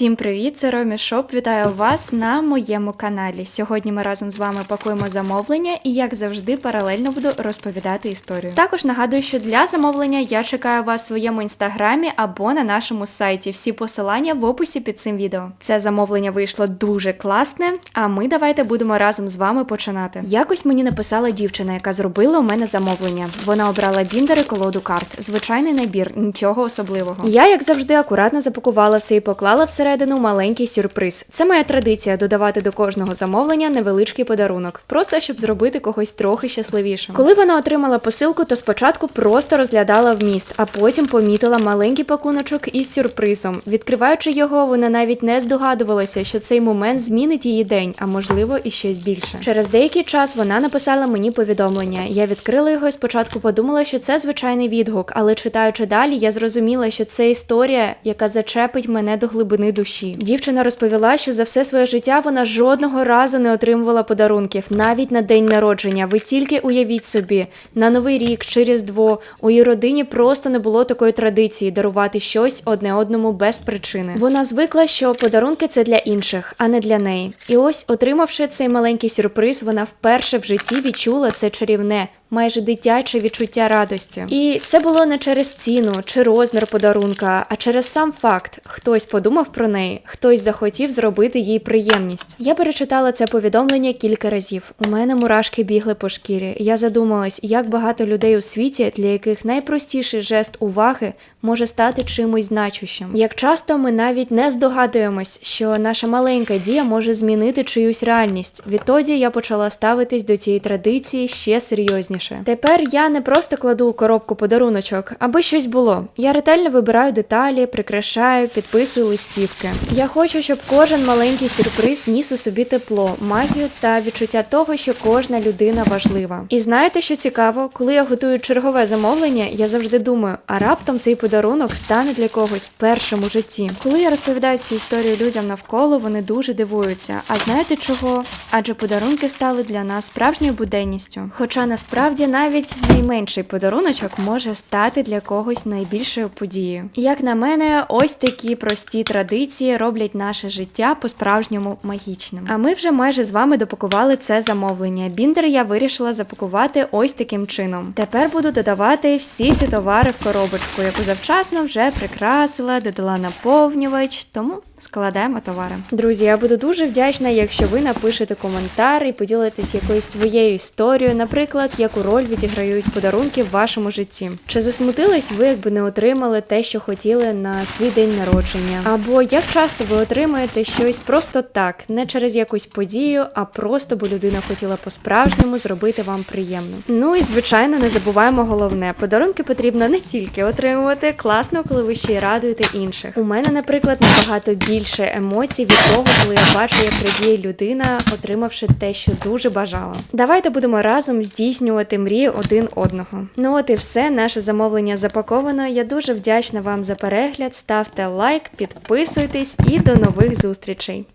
Всім привіт! Це Ромі Шоп. Вітаю вас на моєму каналі. Сьогодні ми разом з вами пакуємо замовлення і, як завжди, паралельно буду розповідати історію. Також нагадую, що для замовлення я чекаю вас в своєму інстаграмі або на нашому сайті. Всі посилання в описі під цим відео. Це замовлення вийшло дуже класне. А ми давайте будемо разом з вами починати. Якось мені написала дівчина, яка зробила у мене замовлення. Вона обрала біндери колоду карт. Звичайний набір, нічого особливого. Я, як завжди, акуратно запакувала все і поклала всередину маленький сюрприз. Це моя традиція додавати до кожного замовлення невеличкий подарунок, просто щоб зробити когось трохи щасливішим. Коли вона отримала посилку, то спочатку просто розглядала вміст, а потім помітила маленький пакуночок із сюрпризом. Відкриваючи його, вона навіть не здогадувалася, що цей момент змінить її день, а можливо і щось більше. Через деякий час вона написала мені повідомлення. Я відкрила його і спочатку подумала, що це звичайний відгук, але читаючи далі, я зрозуміла, що це історія, яка зачепить мене до глибини душі. Дівчина розповіла, що за все своє життя вона жодного разу не отримувала подарунків, навіть на день народження. Ви тільки уявіть собі, на новий рік чи різдво у її родині просто не було такої традиції дарувати щось одне одному без причини. Вона звикла, що подарунки це для інших, а не для неї. І ось, отримавши цей маленький сюрприз, вона вперше в житті відчула це чарівне. Майже дитяче відчуття радості, і це було не через ціну чи розмір подарунка, а через сам факт: хтось подумав про неї, хтось захотів зробити їй приємність. Я перечитала це повідомлення кілька разів. У мене мурашки бігли по шкірі. Я задумалась, як багато людей у світі, для яких найпростіший жест уваги може стати чимось значущим. Як часто ми навіть не здогадуємось, що наша маленька дія може змінити чиюсь реальність. Відтоді я почала ставитись до цієї традиції ще серйозніше. Тепер я не просто кладу у коробку подаруночок, аби щось було. Я ретельно вибираю деталі, прикрашаю, підписую листівки. Я хочу, щоб кожен маленький сюрприз ніс у собі тепло, магію та відчуття того, що кожна людина важлива. І знаєте, що цікаво, коли я готую чергове замовлення, я завжди думаю, а раптом цей подарунок стане для когось першим у житті. Коли я розповідаю цю історію людям навколо, вони дуже дивуються. А знаєте чого? Адже подарунки стали для нас справжньою буденністю. Хоча насправді навіть найменший подаруночок може стати для когось найбільшою подією. Як на мене, ось такі прості традиції роблять наше життя по-справжньому магічним. А ми вже майже з вами допакували це замовлення. Біндер я вирішила запакувати ось таким чином. Тепер буду додавати всі ці товари в коробочку, яку завчасно вже прикрасила, додала наповнювач, тому складаємо товари. Друзі, я буду дуже вдячна, якщо ви напишете коментар і поділитесь якоюсь своєю історією, наприклад, яку роль відіграють подарунки в вашому житті. Чи засмутились ви, якби не отримали те, що хотіли на свій день народження? Або як часто ви отримаєте щось просто так, не через якусь подію, а просто бо людина хотіла по-справжньому зробити вам приємно. Ну і звичайно, не забуваємо головне: подарунки потрібно не тільки отримувати, класно, коли ви ще й радуєте інших. У мене, наприклад, набагато більше емоцій від того, коли я бачу, як радіє людина, отримавши те, що дуже бажала. Давайте будемо разом здійснювати мрії один одного. Ну от і все, наше замовлення запаковано. Я дуже вдячна вам за перегляд. Ставте лайк, підписуйтесь і до нових зустрічей.